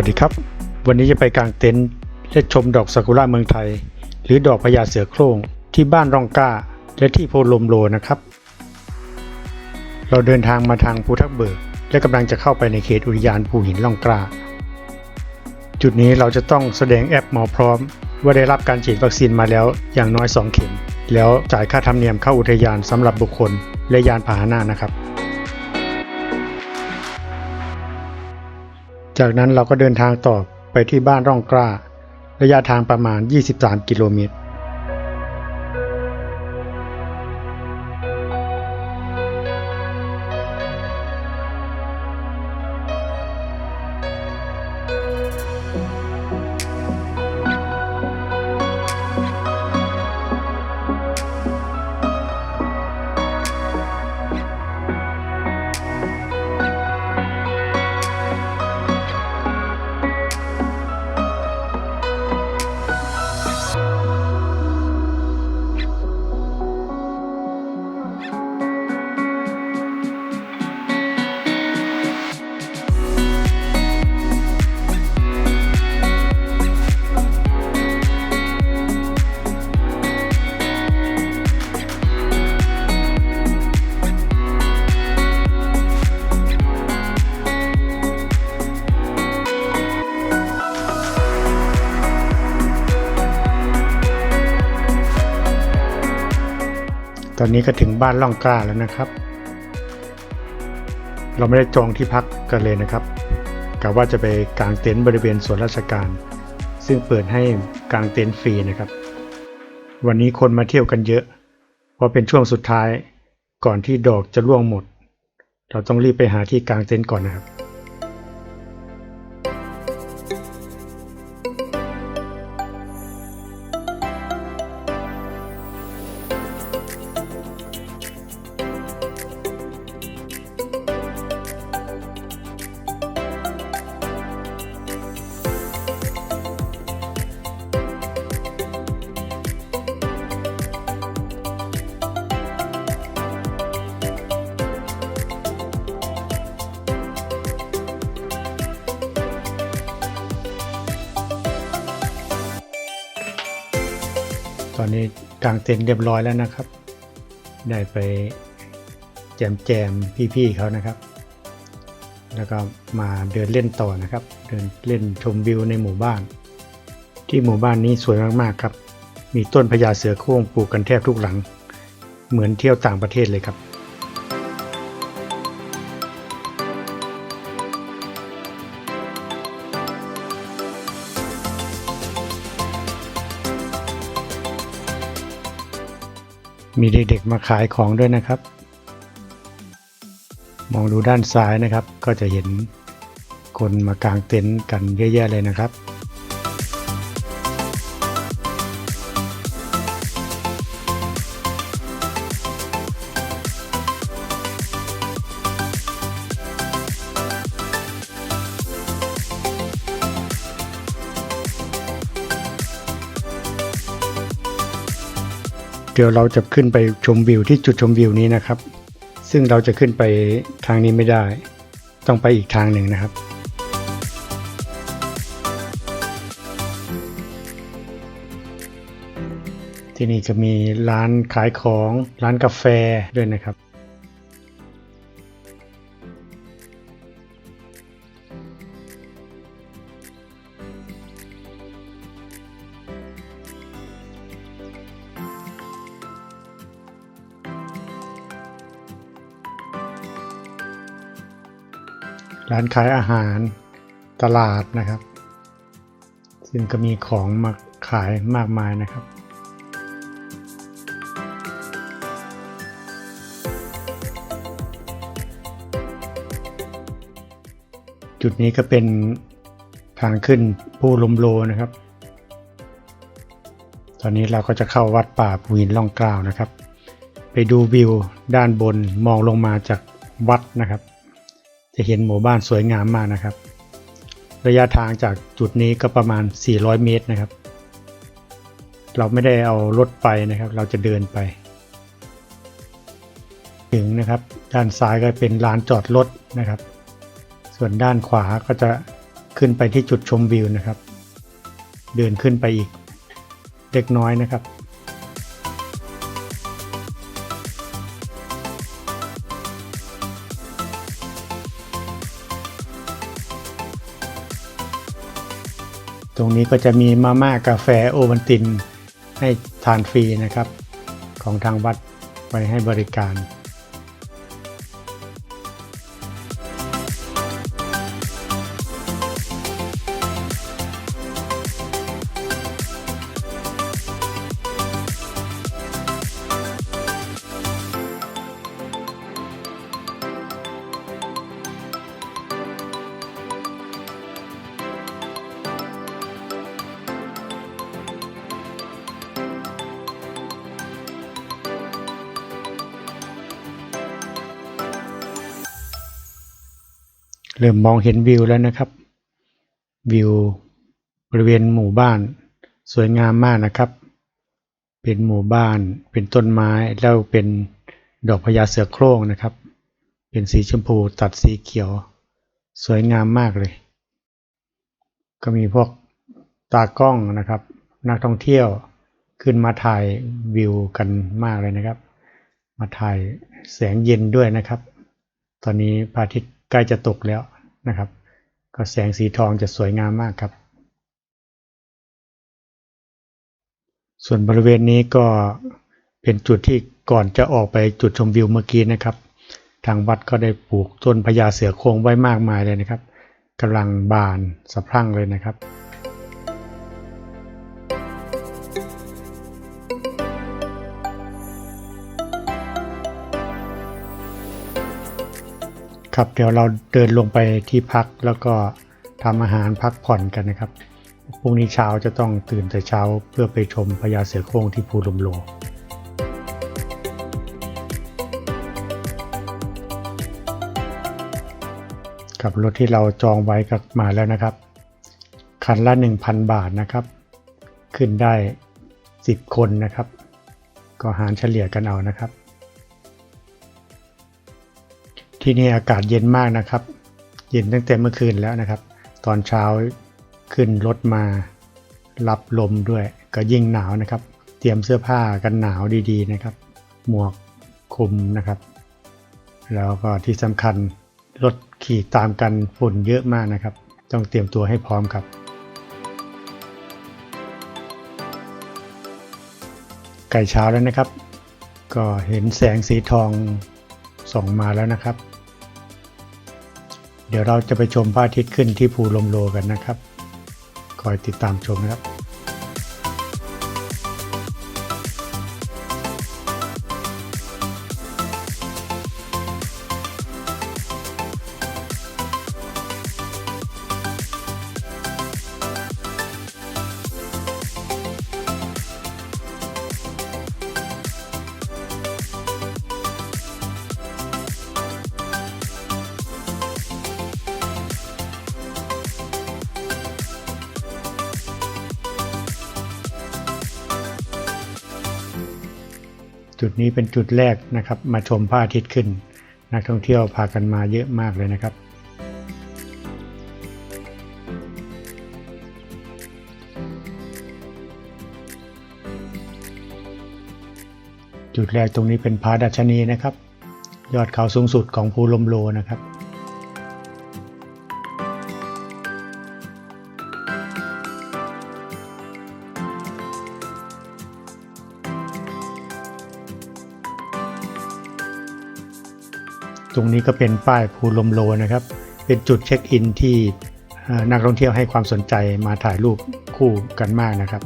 สวัสดีครับ วันนี้จะไปกางเต็นท์และชมดอกซากุระเมืองไทย หรือดอกพญาเสือโคร่งที่บ้านร่องก้า และที่โพลมโลนะครับ เราเดินทางมาทางภูทับเบิก และกำลังจะเข้าไปในเขตอุทยานภูหินร่องกล้า จุดนี้เราจะต้องแสดงแอปหมอพร้อม ว่าได้รับการฉีดวัคซีนมาแล้วอย่างน้อย 2 เข็ม แล้วจ่ายค่าธรรมเนียมเข้าอุทยานสำหรับบุคคลและยานพาหนะนะครับ จากนั้นเราก็เดินทางต่อไปที่บ้านร่องกล้า ระยะทางประมาณ 23 กิโลเมตร อนนี้ก็ถึงบ้านล่องกล้าแล้วนะครับ เราไม่ได้จองที่พักกันเลยนะครับกะว่าจะไปกางเต็นท์บริเวณสวนราชการ ซึ่งเปิดให้กางเต็นท์ฟรีนะครับ วันนี้คนมาเที่ยวกันเยอะ เพราะเป็นช่วงสุดท้ายก่อนที่ดอกจะร่วงหมด เราต้องรีบไปหาที่กางเต็นท์ก่อนนะครับ กางเต็นท์เรียบร้อยแล้วนะครับ ได้ไปแจมแจมพี่ๆเขานะครับ แล้วก็มาเดินเล่นต่อนะครับ เดินเล่นชมวิวในหมู่บ้าน ที่หมู่บ้านนี้สวยมากๆครับ มีต้นพญาเสือโคร่งปลูกกันแทบทุกหลัง เหมือนเที่ยวต่างประเทศเลยครับ มีเด็กๆมาขายของด้วยนะครับ มองดูด้านซ้ายนะครับ ก็จะเห็นคนมากางเต็นท์กันเยอะแยะเลยนะครับ เดี๋ยวเราจะขึ้นไปชมวิวที่จุดชมวิวนี้นะครับ ซึ่งเราจะขึ้นไปทางนี้ไม่ได้ ต้องไปอีกทางหนึ่งนะครับ ที่นี่จะมีร้านขายของร้านกาแฟด้วยนะครับ ร้านขายอาหารตลาดนะครับ ซึ่งก็มีของมาขายมากมายนะครับ จุดนี้ก็เป็นทางขึ้นภูลมโลนะครับ ตอนนี้เราก็จะเข้าวัดป่าภูหินล่องกล้าวนะครับ ไปดูวิวด้านบนมองลงมาจากวัดนะครับ จะเห็นหมู่บ้านสวยงามมากนะครับ ระยะทางจากจุดนี้ก็ประมาณ 400 เมตรนะครับ เราไม่ได้เอารถไปนะครับ เราจะเดินไป ถึงนะครับ ด้านซ้ายก็เป็นลานจอดรถนะครับ ส่วนด้านขวาก็จะขึ้นไปที่จุดชมวิวนะครับ เดินขึ้นไปอีกเล็กน้อยนะครับ ก็จะมีมาม่ากาแฟโอวันตินให้ทานฟรีนะครับ ของทางวัดไว้ให้บริการ เริ่มมองเห็นวิวแล้วนะครับ วิวบริเวณหมู่บ้าน สวยงามมากนะครับ เป็นหมู่บ้าน เป็นต้นไม้แล้วเป็นดอกพญาเสือโคร่งนะครับ เป็นสีชมพูตัดสีเขียว สวยงามมากเลย ก็มีพวกตากล้องนะครับ นักท่องเที่ยวขึ้นมาถ่ายวิวกันมากเลยนะครับ มาถ่ายแสงเย็นด้วยนะครับ ตอนนี้พระอาทิตย์ ใกล้จะตกแล้วนะครับ ก็แสงสีทองจะสวยงามมากครับ ส่วนบริเวณนี้ก็เป็นจุดที่ก่อนจะออกไปจุดชมวิวเมื่อกี้นะครับ ทางวัดก็ได้ปลูกต้นพญาเสือโคร่งไว้มากมายเลยนะครับกำลังบานสะพรั่งเลยนะครับ ครับเดี๋ยวเราเดินลงไปที่พักแล้วก็ทำอาหารพักผ่อนกันนะครับพรุ่งนี้เช้าจะต้องตื่นแต่เช้าเพื่อไปชมพญาเสือโคร่งที่ภูลมโลกับรถที่เราจองไว้ก็มาแล้วนะครับ คันละ 1,000 บาทนะครับ ขึ้นได้ 10 คนนะครับ ก็หารเฉลี่ยกันเอานะครับ ที่นี่อากาศเย็นมากนะครับ เย็นตั้งแต่เมื่อคืนแล้วนะครับ ตอนเช้าขึ้นรถมารับลมด้วย ก็ยิ่งหนาวนะครับ เตรียมเสื้อผ้ากันหนาวดีๆนะครับ หมวกคลุมนะครับ แล้วก็ที่สำคัญรถขี่ตามกันฝุ่นเยอะมากนะครับ ต้องเตรียมตัวให้พร้อมครับ ไก่เช้าแล้วนะครับ ก็เห็นแสงสีทองส่องมาแล้วนะครับ เดี๋ยวเราจะไปชมพระอาทิตย์ขึ้นที่ภูลมโลกันนะครับ คอยติดตามชมนะครับ จุดนี้เป็นจุดแรกนะครับ มาชมพระอาทิตย์ขึ้น นักท่องเที่ยวพากันมาเยอะมากเลยนะครับจุดแรกตรงนี้เป็นผาดัชนีนะครับ ยอดเขาสูงสุดของภูลมโลนะครับ ตรงนี้ก็เป็นป้ายภูลมโลนะครับ เป็นจุดเช็คอินที่นักท่องเที่ยวให้ความสนใจมาถ่ายรูปคู่กันมากนะครับ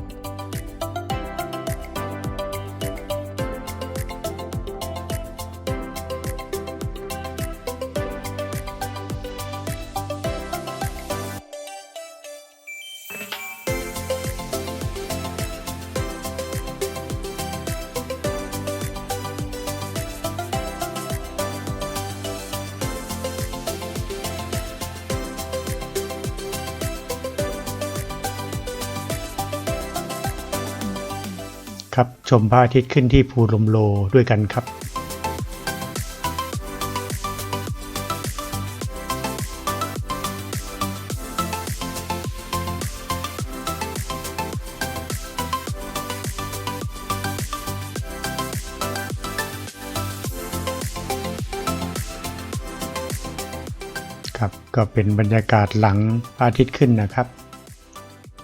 ครับชมพระอาทิตย์ขึ้นที่ภูลมโลด้วยกันครับ ครับก็เป็นบรรยากาศหลังพระอาทิตย์ขึ้นนะครับ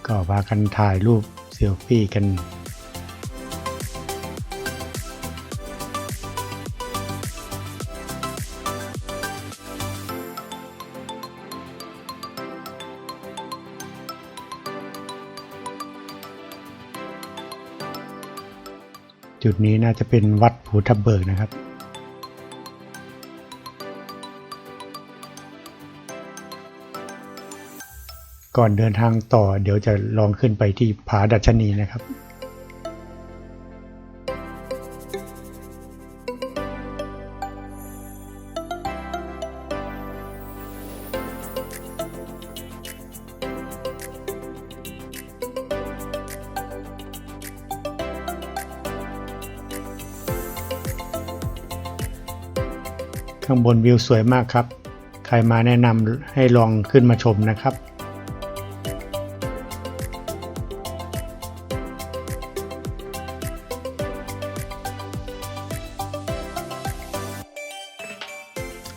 ก็พากันถ่ายรูปเซลฟี่กัน จุดนี้น่าจะเป็นวัดภูทับเบิกนะครับ ก่อนเดินทางต่อเดี๋ยวจะลองขึ้นไปที่ผาดัชนีนะครับางบนวิวสวยมากครับ ใครมาแนะนำให้ลองขึ้นมาชมนะครับ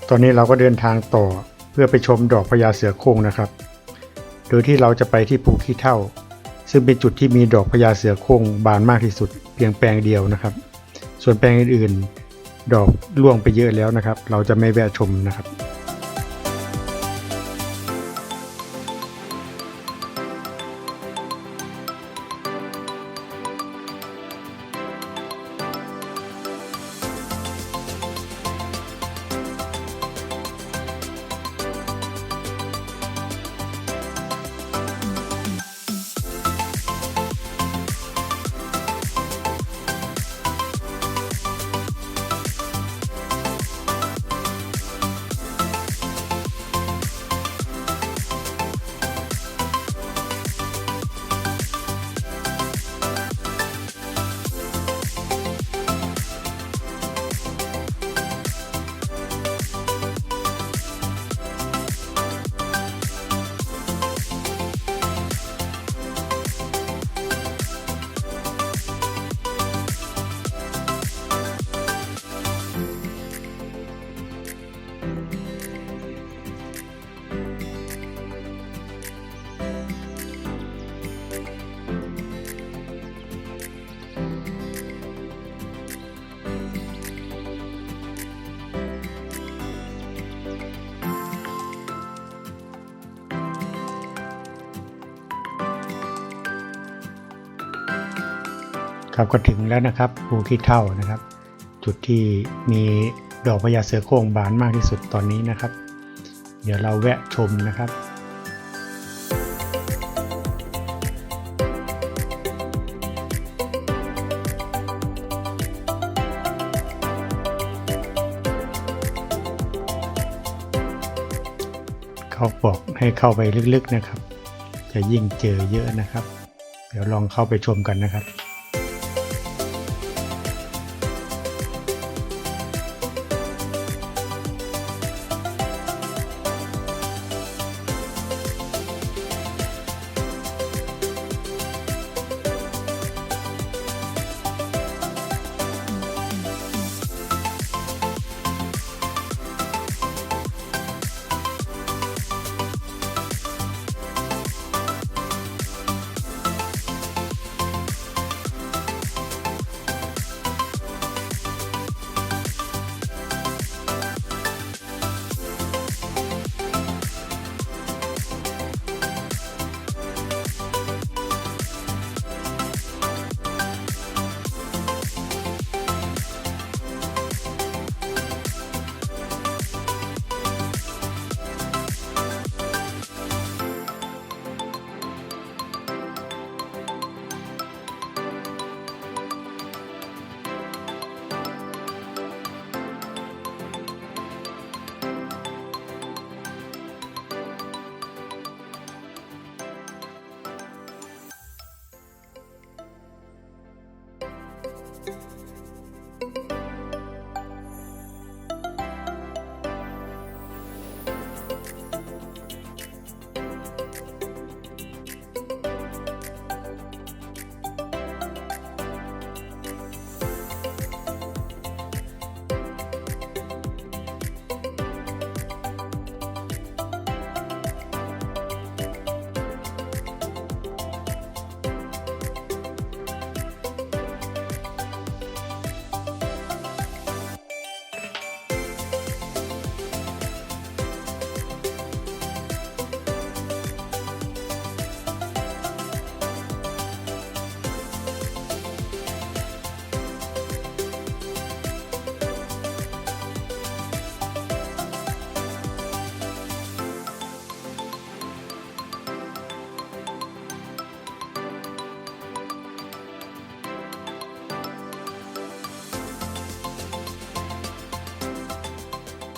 ตอนนี้เราก็เดินทางต่อเพื่อไปชมดอกพญาเสือโคร่งนะครับ โดยที่เราจะไปที่ภูขี้เท่า ซึ่งเป็นจุดที่มีดอกพญาเสือโคร่งบานมากที่สุด เพียงแปลงเดียวนะครับ ส่วนแปลงอื่นๆ ดอกร่วงไปเยอะแล้วนะครับ เราจะไม่แวะชมนะครับ ครับก็ถึงแล้วนะครับภูขี้เท่านะครับ จุดที่มีดอกพญาเสือโคร่งบานมากที่สุดตอนนี้นะครับ เดี๋ยวเราแวะชมนะครับเขาบอกให้เข้าไปลึกๆนะครับ จะยิ่งเจอเยอะนะครับ เดี๋ยวลองเข้าไปชมกันนะครับ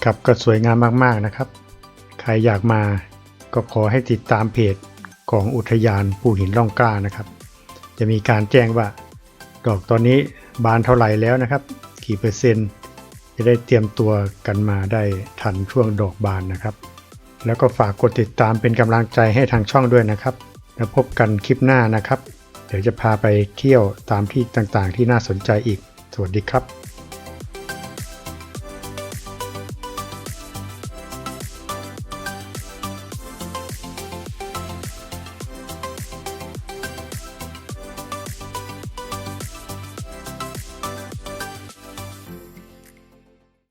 ครับก็สวยงามมากๆนะครับ ใครอยากมาก็ขอให้ติดตามเพจของอุทยานภูหินร่องกล้านะครับ จะมีการแจ้งว่า ดอกตอนนี้บานเท่าไหร่แล้วนะครับ กี่เปอร์เซ็นต์ จะได้เตรียมตัวกันมาได้ทันช่วงดอกบานนะครับ แล้วก็ฝากกดติดตามเป็นกำลังใจให้ทางช่องด้วยนะครับ แล้วพบกันคลิปหน้านะครับ เดี๋ยวจะพาไปเที่ยวตามที่ต่างๆ ที่น่าสนใจอีก สวัสดีครับ